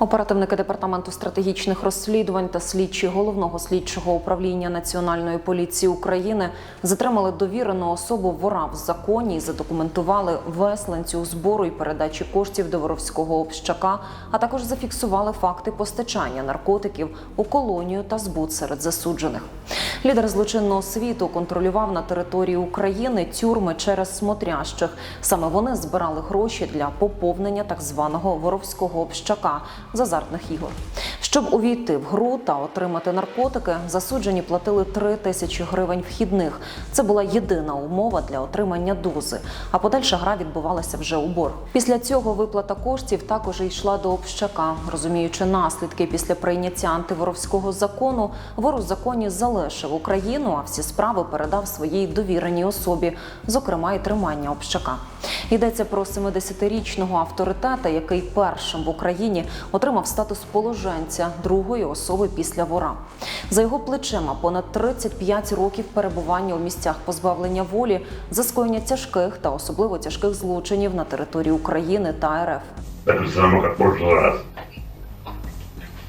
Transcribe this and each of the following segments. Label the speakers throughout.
Speaker 1: Оперативники департаменту стратегічних розслідувань та слідчі головного слідчого управління Національної поліції України затримали довірену особу вора в законі і задокументували весь ланцюг збору і передачі коштів до воровського общака, а також зафіксували факти постачання наркотиків у колонію та збут серед засуджених. Лідер злочинного світу контролював на території України тюрми через смотрящих. Саме вони збирали гроші для поповнення так званого воровського общака з азартних ігор. Щоб увійти в гру та отримати наркотики, засуджені платили 3 тисячі гривень вхідних. Це була єдина умова для отримання дози. А подальша гра відбувалася вже у борг. Після цього виплата коштів також йшла до общака. Розуміючи наслідки після прийняття антиворовського закону, вор у законі залишив Україну, а всі справи передав своїй довіреній особі, зокрема і тримання общака. Йдеться про 70-річного авторитета, який першим в Україні отримав статус положенця другої особи після вора. За його плечима понад 35 років перебування у місцях позбавлення волі за скоєння тяжких та особливо тяжких злочинів на території України та РФ.
Speaker 2: Так же самое, как в прошлый раз.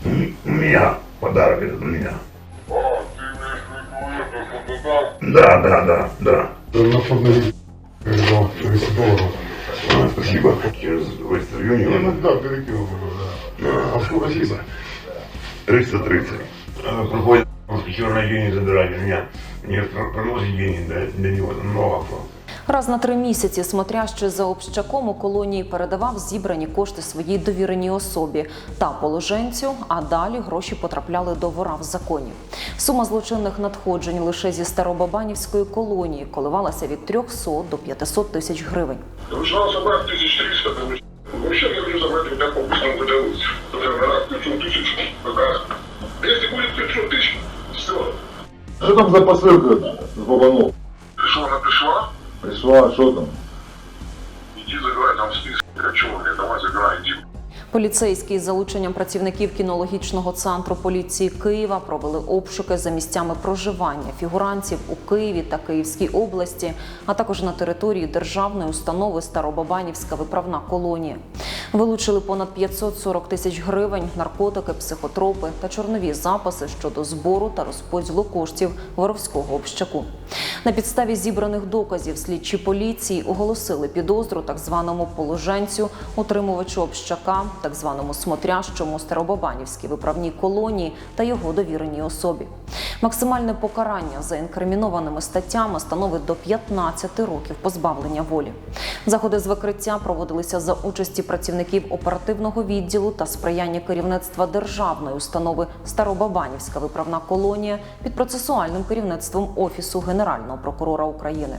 Speaker 2: М- У меня подарок этот у меня.
Speaker 3: А, ты имеешь в виду это, что туда?
Speaker 2: Да, да, да, да.
Speaker 3: На фотографии передал 30 долларов.
Speaker 2: А, спасибо. Через Western
Speaker 3: Я
Speaker 2: Union.
Speaker 3: иногда перекинул его, да.
Speaker 2: А, спасибо. 330. А, Приходит в черный день и забирает меня. Мне приносит деньги для, для него, много кто.
Speaker 1: Раз на три місяці смотрящий за общаком у колонії передавав зібрані кошти своїй довіреній особі та положенцю, а далі гроші потрапляли до вора в законі. Сума злочинних надходжень лише зі Старобабанівської колонії коливалася від 300 до 500 тисяч гривень.
Speaker 3: Нужно собрать 1300, потому что вообще я хочу забрать у тебя по
Speaker 4: Что там за посылка с Бабанов?
Speaker 3: Пришла, она пришла,
Speaker 4: Пришла, что там?
Speaker 3: иди забирай там список. Я чего, мне давай забирай, иди.
Speaker 1: Поліцейські з залученням працівників кінологічного центру поліції Києва провели обшуки за місцями проживання фігурантів у Києві та Київській області, а також на території державної установи Старобабанівська виправна колонія. Вилучили понад 540 тисяч гривень, наркотики, психотропи та чорнові записи щодо збору та розподілу коштів воровського общаку. На підставі зібраних доказів слідчі поліції оголосили підозру так званому положенцю, утримувачу общака, так званому смотрящому Старобабанівській виправній колонії та його довіреній особі. Максимальне покарання за інкримінованими статтями становить до 15 років позбавлення волі. Заходи з викриття проводилися за участі працівників оперативного відділу та сприяння керівництва державної установи Старобабанівська виправна колонія під процесуальним керівництвом Офісу Генерального прокурора України.